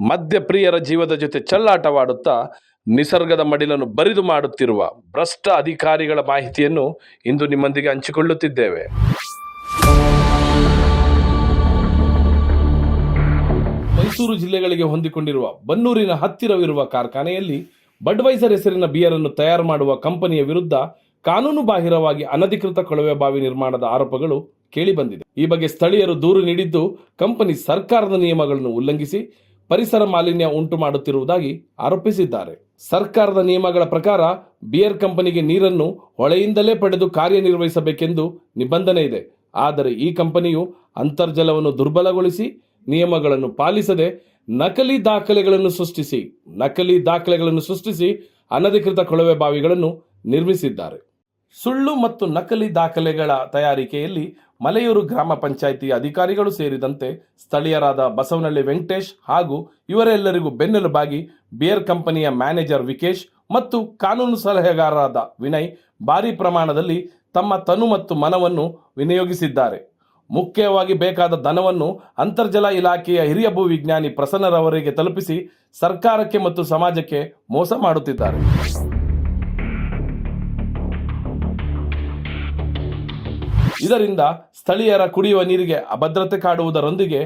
ಮದ್ಯಪ್ರಿಯರ ಜೀವದ ಜೊತೆ ಚಲ್ಲಾಟವಾಡುತ್ತಾ ನಿಸರ್ಗದ ಮಡಿಲನ್ನು ಬರಿದು ಮಾಡುತ್ತಿರುವ ಭ್ರಷ್ಟ ಅಧಿಕಾರಿಗಳ ಮಾಹಿತಿಯನ್ನು ಇಂದು ನಿಮ್ಮೊಂದಿಗೆ ಹಂಚಿಕೊಳ್ಳುತ್ತಿದ್ದೇವೆ. ಮೈಸೂರು ಜಿಲ್ಲೆಗಳಿಗೆ ಹೊಂದಿಕೊಂಡಿರುವ ಬನ್ನೂರಿನ ಹತ್ತಿರವಿರುವ ಕಾರ್ಖಾನೆಯಲ್ಲಿ ಬಡ್ವೈಸರ್ ಹೆಸರಿನ ಬಿಯರನ್ನು ತಯಾರು ಮಾಡುವ ಕಂಪನಿಯ ವಿರುದ್ಧ ಕಾನೂನು ಬಾಹಿರವಾಗಿ ಅನಧಿಕೃತ ಕೊಳವೆ ಬಾವಿ ನಿರ್ಮಾಣದ ಆರೋಪಗಳು ಕೇಳಿಬಂದಿದೆ. ಈ ಬಗ್ಗೆ ಸ್ಥಳೀಯರು ದೂರು ನೀಡಿದ್ದು ಕಂಪನಿ ಸರ್ಕಾರದ ನಿಯಮಗಳನ್ನು ಉಲ್ಲಂಘಿಸಿ ಪರಿಸರ ಮಾಲಿನ್ಯ ಉಂಟು ಮಾಡುತ್ತಿರುವುದಾಗಿ ಆರೋಪಿಸಿದ್ದಾರೆ. ಸರ್ಕಾರದ ನಿಯಮಗಳ ಪ್ರಕಾರ ಬಿಯರ್ ಕಂಪನಿಗೆ ನೀರನ್ನು ಹೊಳೆಯಿಂದಲೇ ಪಡೆದು ಕಾರ್ಯನಿರ್ವಹಿಸಬೇಕೆಂದು ನಿಬಂಧನೆ ಇದೆ. ಆದರೆ ಈ ಕಂಪನಿಯು ಅಂತರ್ಜಲವನ್ನು ದುರ್ಬಲಗೊಳಿಸಿ ನಿಯಮಗಳನ್ನು ಪಾಲಿಸದೆ ನಕಲಿ ದಾಖಲೆಗಳನ್ನು ಸೃಷ್ಟಿಸಿ, ನಕಲಿ ದಾಖಲೆಗಳನ್ನು ಸೃಷ್ಟಿಸಿ ಅನಧಿಕೃತ ಕೊಳವೆ ಬಾವಿಗಳನ್ನು ನಿರ್ಮಿಸಿದ್ದಾರೆ. ಸುಳ್ಳು ಮತ್ತು ನಕಲಿ ದಾಖಲೆಗಳ ತಯಾರಿಕೆಯಲ್ಲಿ ಮಲೆಯೂರು ಗ್ರಾಮ ಪಂಚಾಯಿತಿ ಅಧಿಕಾರಿಗಳು ಸೇರಿದಂತೆ ಸ್ಥಳೀಯರಾದ ಬಸವನಳ್ಳಿ ವೆಂಕಟೇಶ್ ಹಾಗೂ ಇವರೆಲ್ಲರಿಗೂ ಬೆನ್ನೆಲುಬಾಗಿ ಬಿಯರ್ ಕಂಪನಿಯ ಮ್ಯಾನೇಜರ್ ವಿಕೇಶ್ ಮತ್ತು ಕಾನೂನು ಸಲಹೆಗಾರರಾದ ವಿನಯ್ ಭಾರಿ ಪ್ರಮಾಣದಲ್ಲಿ ತಮ್ಮ ತನು ಮತ್ತು ಮನವನ್ನು ವಿನಿಯೋಗಿಸಿದ್ದಾರೆ. ಮುಖ್ಯವಾಗಿ ಬೇಕಾದ ಧನವನ್ನು ಅಂತರ್ಜಲ ಇಲಾಖೆಯ ಹಿರಿಯ ಭೂವಿಜ್ಞಾನಿ ಪ್ರಸನ್ನರವರಿಗೆ ತಲುಪಿಸಿ ಸರ್ಕಾರಕ್ಕೆ ಮತ್ತು ಸಮಾಜಕ್ಕೆ ಮೋಸ ಮಾಡುತ್ತಿದ್ದಾರೆ. ಇದರಿಂದ ಸ್ಥಳೀಯರ ಕುಡಿಯುವ ನೀರಿಗೆ ಅಭದ್ರತೆ ಕಾಡುವುದರೊಂದಿಗೆ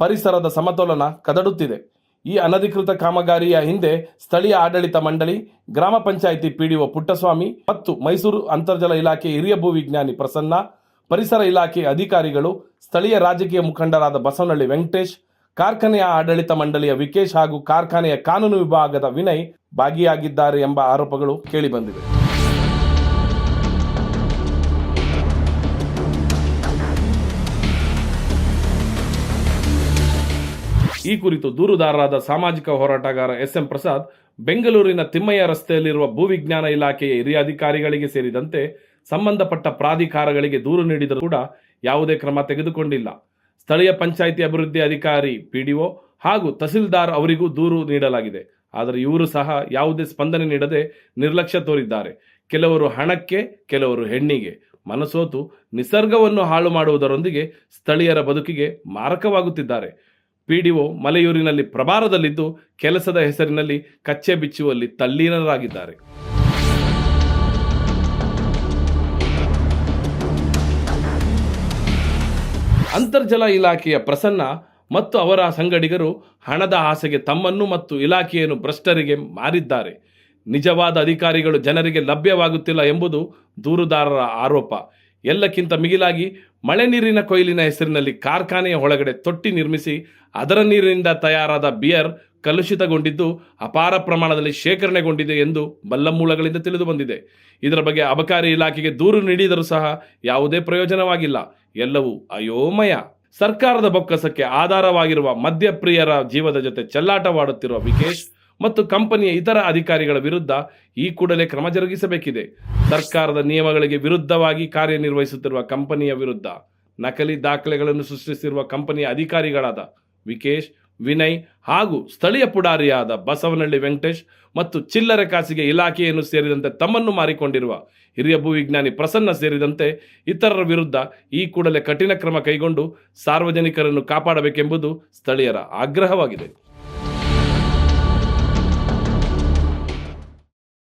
ಪರಿಸರದ ಸಮತೋಲನ ಕದಡುತ್ತಿದೆ. ಈ ಅನಧಿಕೃತ ಕಾಮಗಾರಿಯ ಹಿಂದೆ ಸ್ಥಳೀಯ ಆಡಳಿತ ಮಂಡಳಿ, ಗ್ರಾಮ ಪಂಚಾಯಿತಿ ಪಿಡಿಒ ಪುಟ್ಟಸ್ವಾಮಿ ಮತ್ತು ಮೈಸೂರು ಅಂತರ್ಜಲ ಇಲಾಖೆ ಹಿರಿಯ ಭೂವಿಜ್ಞಾನಿ ಪ್ರಸನ್ನ, ಪರಿಸರ ಇಲಾಖೆ ಅಧಿಕಾರಿಗಳು, ಸ್ಥಳೀಯ ರಾಜಕೀಯ ಮುಖಂಡರಾದ ಬಸವನಹಳ್ಳಿ ವೆಂಕಟೇಶ್, ಕಾರ್ಖಾನೆಯ ಆಡಳಿತ ಮಂಡಳಿಯ ವಿಕೇಶ್ ಹಾಗೂ ಕಾರ್ಖಾನೆಯ ಕಾನೂನು ವಿಭಾಗದ ವಿನಯ್ ಭಾಗಿಯಾಗಿದ್ದಾರೆ ಎಂಬ ಆರೋಪಗಳು ಕೇಳಿಬಂದಿವೆ. ಈ ಕುರಿತು ದೂರುದಾರರಾದ ಸಾಮಾಜಿಕ ಹೋರಾಟಗಾರ ಎಸ್ ಎಂ ಪ್ರಸಾದ್, ಬೆಂಗಳೂರಿನ ತಿಮ್ಮಯ್ಯ ರಸ್ತೆಯಲ್ಲಿರುವ ಭೂವಿಜ್ಞಾನ ಇಲಾಖೆಯ ಹಿರಿಯ ಅಧಿಕಾರಿಗಳಿಗೆ ಸೇರಿದಂತೆ ಸಂಬಂಧಪಟ್ಟ ಪ್ರಾಧಿಕಾರಗಳಿಗೆ ದೂರು ನೀಡಿದರೂ ಕೂಡ ಯಾವುದೇ ಕ್ರಮ ತೆಗೆದುಕೊಂಡಿಲ್ಲ. ಸ್ಥಳೀಯ ಪಂಚಾಯಿತಿ ಅಭಿವೃದ್ಧಿ ಅಧಿಕಾರಿ, ಪಿಡಿಒ ಹಾಗೂ ತಹಸೀಲ್ದಾರ್ ಅವರಿಗೂ ದೂರು ನೀಡಲಾಗಿದೆ. ಆದರೆ ಇವರು ಸಹ ಯಾವುದೇ ಸ್ಪಂದನೆ ನೀಡದೆ ನಿರ್ಲಕ್ಷ್ಯ ತೋರಿದ್ದಾರೆ. ಕೆಲವರು ಹಣಕ್ಕೆ, ಕೆಲವರು ಹೆಣ್ಣಿಗೆ. ಮನಸೋತು ನಿಸರ್ಗವನ್ನು ಹಾಳು ಮಾಡುವುದರೊಂದಿಗೆ ಸ್ಥಳೀಯರ ಬದುಕಿಗೆ ಮಾರಕವಾಗುತ್ತಿದ್ದಾರೆ. ಪಿಡಿಒ ಮಲೆಯೂರಿನಲ್ಲಿ ಪ್ರಭಾರದಲ್ಲಿದ್ದು ಕೆಲಸದ ಹೆಸರಿನಲ್ಲಿ ಕಚ್ಚೆ ಬಿಚ್ಚುವಲ್ಲಿ ತಲ್ಲೀನರಾಗಿದ್ದಾರೆ. ಅಂತರ್ಜಲ ಇಲಾಖೆಯ ಪ್ರಸನ್ನ ಮತ್ತು ಅವರ ಸಂಗಡಿಗರು ಹಣದ ಆಸೆಗೆ ತಮ್ಮನ್ನು ಮತ್ತು ಇಲಾಖೆಯನ್ನು ಭ್ರಷ್ಟರಿಗೆ ಮಾರಿದ್ದಾರೆ. ನಿಜವಾದ ಅಧಿಕಾರಿಗಳು ಜನರಿಗೆ ಲಭ್ಯವಾಗುತ್ತಿಲ್ಲ ಎಂಬುದು ದೂರುದಾರರ ಆರೋಪ. ಎಲ್ಲಕ್ಕಿಂತ ಮಿಗಿಲಾಗಿ ಮಳೆ ನೀರಿನ ಕೊಯ್ಲಿನ ಹೆಸರಿನಲ್ಲಿ ಕಾರ್ಖಾನೆಯ ಒಳಗಡೆ ತೊಟ್ಟಿ ನಿರ್ಮಿಸಿ ಅದರ ನೀರಿನಿಂದ ತಯಾರಾದ ಬಿಯರ್ ಕಲುಷಿತಗೊಂಡಿದ್ದು ಅಪಾರ ಪ್ರಮಾಣದಲ್ಲಿ ಶೇಖರಣೆಗೊಂಡಿದೆ ಎಂದು ಬಲ್ಲ ಮೂಲಗಳಿಂದ ತಿಳಿದು ಬಂದಿದೆ. ಇದರ ಬಗ್ಗೆ ಅಬಕಾರಿ ಇಲಾಖೆಗೆ ದೂರು ನೀಡಿದರೂ ಸಹ ಯಾವುದೇ ಪ್ರಯೋಜನವಾಗಿಲ್ಲ. ಎಲ್ಲವೂ ಅಯೋಮಯ. ಸರ್ಕಾರದ ಬೊಕ್ಕಸಕ್ಕೆ ಆಧಾರವಾಗಿರುವ ಮದ್ಯಪ್ರಿಯರ ಜೀವದ ಜೊತೆ ಚೆಲ್ಲಾಟವಾಡುತ್ತಿರುವ ವಿಕೇಶ್ ಮತ್ತು ಕಂಪನಿಯ ಇತರ ಅಧಿಕಾರಿಗಳ ವಿರುದ್ಧ ಈ ಕೂಡಲೇ ಕ್ರಮ ಜರುಗಿಸಬೇಕಿದೆ. ಸರ್ಕಾರದ ನಿಯಮಗಳಿಗೆ ವಿರುದ್ಧವಾಗಿ ಕಾರ್ಯನಿರ್ವಹಿಸುತ್ತಿರುವ ಕಂಪನಿಯ ವಿರುದ್ಧ ನಕಲಿ ದಾಖಲೆಗಳನ್ನು ಸೃಷ್ಟಿಸಿರುವ ಕಂಪನಿಯ ಅಧಿಕಾರಿಗಳಾದ ವಿಕೇಶ್, ವಿನಯ್ ಹಾಗೂ ಸ್ಥಳೀಯ ಪುಡಾರಿಯಾದ ಬಸವನಹಳ್ಳಿ ವೆಂಕಟೇಶ್ ಮತ್ತು ಚಿಲ್ಲರೆ ಕಾಸಿಗೆ ಇಲಾಖೆಯನ್ನು ಸೇರಿದಂತೆ ತಮ್ಮನ್ನು ಮಾರಿಕೊಂಡಿರುವ ಹಿರಿಯ ಭೂವಿಜ್ಞಾನಿ ಪ್ರಸನ್ನ ಸೇರಿದಂತೆ ಇತರರ ವಿರುದ್ಧ ಈ ಕೂಡಲೇ ಕಠಿಣ ಕ್ರಮ ಕೈಗೊಂಡು ಸಾರ್ವಜನಿಕರನ್ನು ಕಾಪಾಡಬೇಕೆಂಬುದು ಸ್ಥಳೀಯರ ಆಗ್ರಹವಾಗಿದೆ.